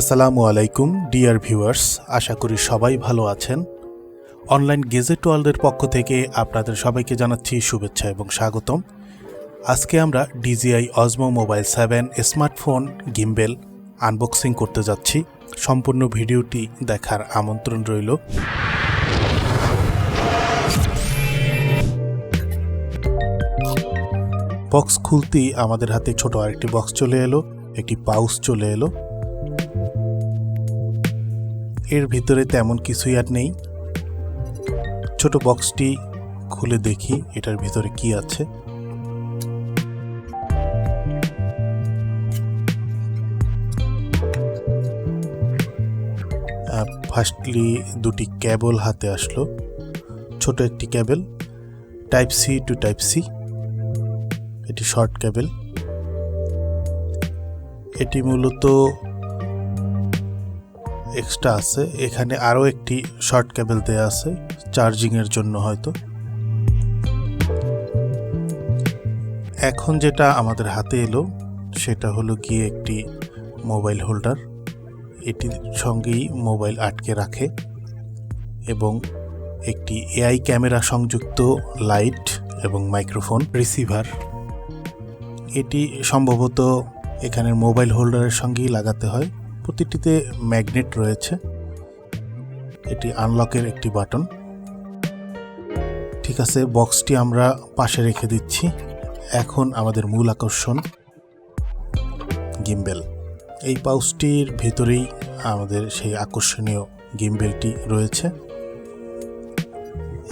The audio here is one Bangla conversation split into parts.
আসসালামু আলাইকুম, ডিয়ার ভিউয়ার্স। আশা করি সবাই ভালো আছেন। অনলাইন গেজেট ওয়ার্ল্ডের পক্ষ থেকে আপনাদের সবাইকে জানাচ্ছি শুভেচ্ছা এবং স্বাগতম। আজকে আমরা DJI Osmo mobile seven smartphone gimbal unboxing করতে যাচ্ছি। সম্পূর্ণ ভিডিওটি দেখার আমন্ত্রণ রইল। বক্স খুলতেই আমাদের হাতে ছোট আরেকটি বক্স চলে এলো, একটি পাউচ চলে এলো। এর ভিতরে তেমন কিছুই আর নেই। ছোট বক্সটি খুলে দেখি, এটার ভিতরে কি আছে। ফার্স্টলি দুটি ক্যাবল হাতে আসলো। ছোট একটি cable type C to type C এটি শর্ট ক্যাবেল এটি মূলত এক্সট্রা আছে। এখানে আরও একটি শর্ট কেবল দেয়া আছে চার্জিংয়ের জন্য হয়তো। এখন যেটা আমাদের হাতে এলো, সেটা হলো গিয়ে একটি মোবাইল হোল্ডার এটির সঙ্গেই মোবাইল আটকে রাখে এবং একটি এআই ক্যামেরা সংযুক্ত লাইট এবং মাইক্রোফোন রিসিভার এটি সম্ভবত এখানের মোবাইল হোল্ডারের সঙ্গেই লাগাতে হয়। প্রতিটিতে ম্যাগনেট রয়েছে। এটি আনলকের একটি বাটন। ঠিক আছে, বক্সটি আমরা পাশে রেখে দিচ্ছি। এখন আমাদের মূল আকর্ষণ, গিম্বেল। এই পাউচটির ভেতরেই আমাদের সেই আকর্ষণীয় গিম্বেলটি রয়েছে।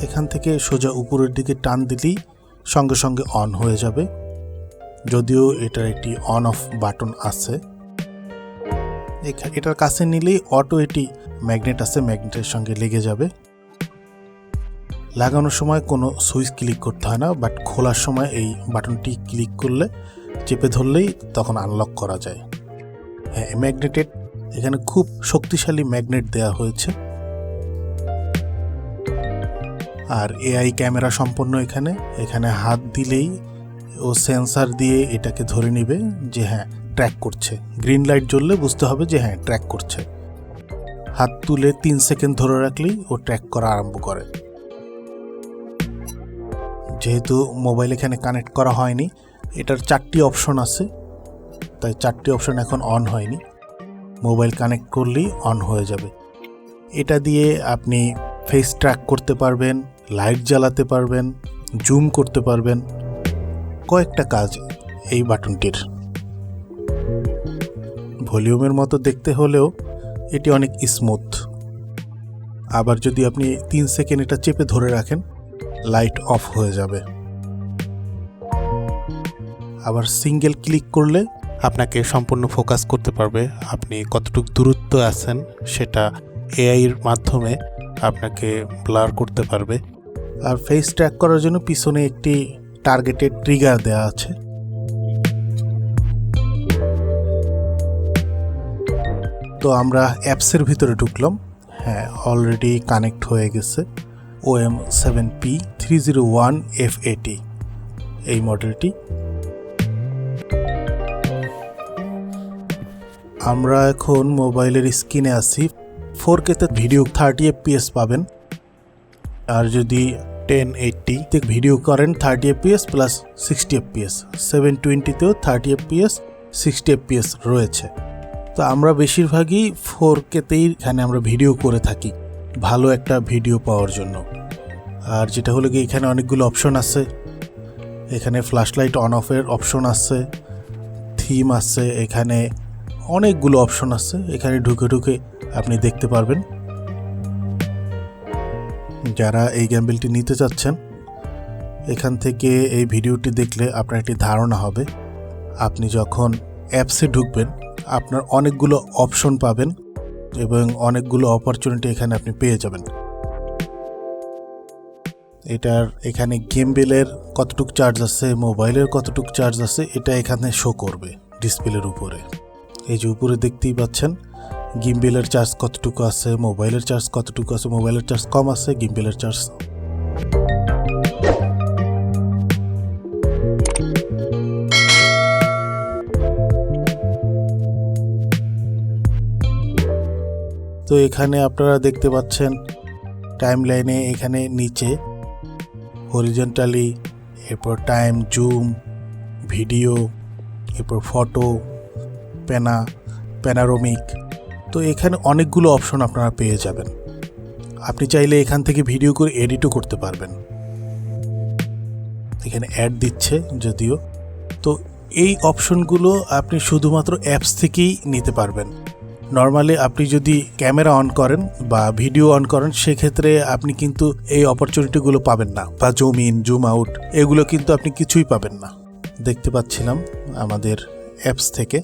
এখান থেকে সোজা উপরের দিকে টান দিলেই সঙ্গে সঙ্গে অন হয়ে যাবে। যদিও এটার একটি অন অফ বাটন আছে। এটার কাছে নিলেই অটো এটি ম্যাগনেট আছে, ম্যাগনেটের সঙ্গে লেগে যাবে। লাগানোর সময় কোনো সুইচ ক্লিক করতে হয় না, বাট খোলার সময় এই বাটনটি ক্লিক করলে চেপে ধরলেই তখন আনলক করা যায়। হ্যাঁ ম্যাগনেটেড এখানে খুব শক্তিশালী ম্যাগনেট দেওয়া হয়েছে। আর এআই ক্যামেরা সম্পন্ন এখানে। এখানে হাত দিলেই ও সেন্সার দিয়ে এটাকে ধরে নেবে যে হ্যাঁ ট্র্যাক করছে। গ্রিন লাইট জ্বললে বুঝতে হবে যে হ্যাঁ ট্র্যাক করছে। হাত তুলে তিন সেকেন্ড ধরে রাখলেই ও ট্র্যাক করা আরম্ভ করে। যেহেতু মোবাইল এখানে কানেক্ট করা হয়নি, এটার চারটি অপশন আছে, তাই চারটি অপশন এখন অন হয়নি। মোবাইল কানেক্ট করলেই অন হয়ে যাবে। এটা দিয়ে আপনি ফেস ট্র্যাক করতে পারবেন লাইট জ্বালাতে পারবেন জুম করতে পারবেন। কয়েকটা কাজ এই বাটনটির। ভলিউমের মতো দেখতে হলেও এটি অনেক স্মুথ আবার যদি আপনি তিন সেকেন্ড এটা চেপে ধরে রাখেন লাইট অফ হয়ে যাবে। আবার সিঙ্গেল ক্লিক করলে আপনাকে সম্পূর্ণ ফোকাস করতে পারবে আপনি কতটুকু দূরত্ব আছেন সেটা এআইয়ের মাধ্যমে আপনাকে ব্লার করতে পারবে। আর ফেস ট্র্যাক করার জন্য পিছনে একটি টার্গেটেড ট্রিগার দেওয়া আছে। তো আমরা অ্যাপসের ভিতরে ঢুকলাম। হ্যাঁ অলরেডি কানেক্ট হয়ে গেছে। O M seven P three zero one F এটি এই মডেলটি। আমরা এখন মোবাইলের স্ক্রিনে আছি। ফোর কেতে ভিডিও থার্টি এফপিএস পাবেন। আর যদি টেন এইটটি তে ভিডিও করেন thirty FPS plus sixty FPS seven টোয়েন্টিতেও thirty FPS sixty FPS রয়েছে। তো আমরা বেশিরভাগই ফোর কেতেই এখানে আমরা ভিডিও করে থাকি, ভালো একটা ভিডিও পাওয়ার জন্য। আর যেটা হলো কি এখানে অনেকগুলো অপশন আছে। এখানে ফ্ল্যাশ লাইট অন অফের অপশন আছে থিম আছে, এখানে অনেকগুলো অপশন আছে, এখানে ঢুকে ঢুকে আপনি দেখতে পারবেন। যারা এই গ্যাম্বেলটি নিতে চাচ্ছেন, এখান থেকে এই ভিডিওটি দেখলে আপনার একটি ধারণা হবে। আপনি যখন অ্যাপসে ঢুকবেন আপনার অনেকগুলো অপশন পাবেন এবং অনেকগুলো অপরচুনিটি এখানে আপনি পেয়ে যাবেন। এটার এখানে গেম বেলের কতটুক চার্জ আছে মোবাইলের কতটুক চার্জ আছে, এটা এখানে শো করবে ডিসপ্লের উপরে। এই যে উপরে দেখতেই পাচ্ছেন গিম্বেলের চার্জ কতটুকু আছে মোবাইলের চার্জ কতটুকু আছে মোবাইলের চার্জ কম আছে গিম্বেলের চার্জ তো এখানে আপনারা দেখতে পাচ্ছেন টাইম লাইনে এখানে নিচে হরিজেন্টালি এরপর টাইম জুম ভিডিও এরপর ফটো প্যানা প্যানারোমিক তো এখানে অনেকগুলো অপশন আপনারা পেয়ে যাবেন। আপনি চাইলে এখান থেকে ভিডিও করে এডিটও করতে পারবেন। এখানে অ্যাড দিচ্ছে যদিও। তো এই অপশনগুলো আপনি শুধুমাত্র অ্যাপস থেকেই নিতে পারবেন। নর্মালি আপনি যদি ক্যামেরা অন করেন বা ভিডিও অন করেন সেক্ষেত্রে আপনি কিন্তু এই অপরচুনিটিগুলো পাবেন না। বা জুম ইন জুম আউট এগুলো কিন্তু আপনি কিছুই পাবেন না। দেখতে পাচ্ছিলাম আমাদের অ্যাপস থেকে।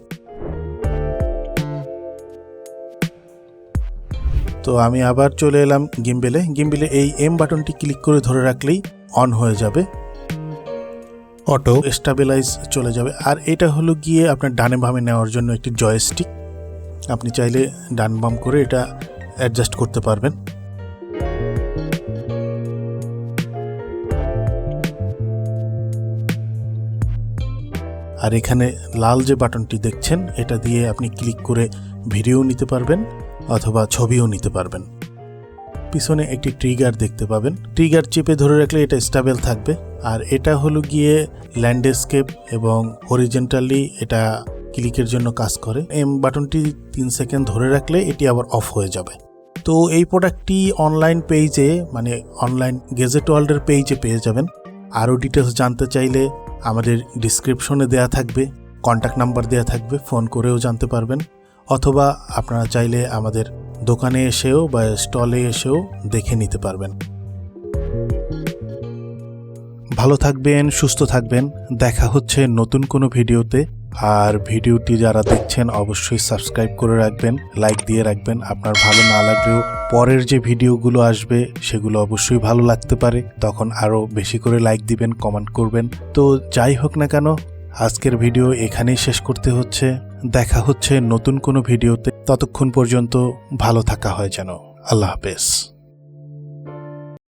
তো আমি আবার চলে এলাম গিম্বেলে গিম্বেলে এই এম বাটনটি ক্লিক করে ধরে রাখলেই অন হয়ে যাবে। অটো স্টাবিলাইজ চলে যাবে। আর এটা হলো গিয়ে আপনার ডানে বামে নেওয়ার জন্য একটি জয়স্টিক আপনি চাইলে ডান বাম করে এটা অ্যাডজাস্ট করতে পারবেন। আর এখানে লাল যে বাটনটি দেখছেন, এটা দিয়ে আপনি ক্লিক করে ভিডিও নিতে পারবেন অথবা ছবিও নিতে পারবেন। পিছনে একটি ট্রিগার দেখতে পাবেন। ট্রিগার চেপে ধরে রাখলে এটা স্টেবল থাকবে। আর এটা হলো গিয়ে ল্যান্ডস্কেপ এবং হরিজেন্টালি এটা ক্লিকের জন্য কাজ করে। এম বাটনটি তিন সেকেন্ড ধরে রাখলে এটি আবার অফ হয়ে যাবে। তো এই প্রোডাক্টটি অনলাইন পেজে মানে অনলাইন গেজেট ওয়ার্ল্ডের পেজে পেয়ে যাবেন। আরও ডিটেলস জানতে চাইলে আমাদের ডিসক্রিপশনে দেয়া থাকবে কন্ট্যাক্ট নাম্বার দেয়া থাকবে ফোন করেও জানতে পারবেন। অথবা আপনারা চাইলে আমাদের দোকানে এসেও বা স্টলে এসেও দেখে নিতে পারবেন। ভালো থাকবেন, সুস্থ থাকবেন। দেখা হচ্ছে নতুন কোনো ভিডিওতে আর ভিডিওটি যারা দেখছেন, অবশ্যই সাবস্ক্রাইব করে রাখবেন, লাইক দিয়ে রাখবেন। আপনার ভালো না লাগলেও পরের যে ভিডিওগুলো আসবে, সেগুলো অবশ্যই ভালো লাগতে পারে। তখন আরও বেশি করে লাইক দিবেন, কমেন্ট করবেন। তো যাই হোক না কেন, আজকের ভিডিও এখানেই শেষ করতে হচ্ছে। দেখা হচ্ছে নতুন কোনো ভিডিওতে। ততক্ষণ পর্যন্ত ভালো থাকা হয় যেন। আল্লাহ হাফেজ।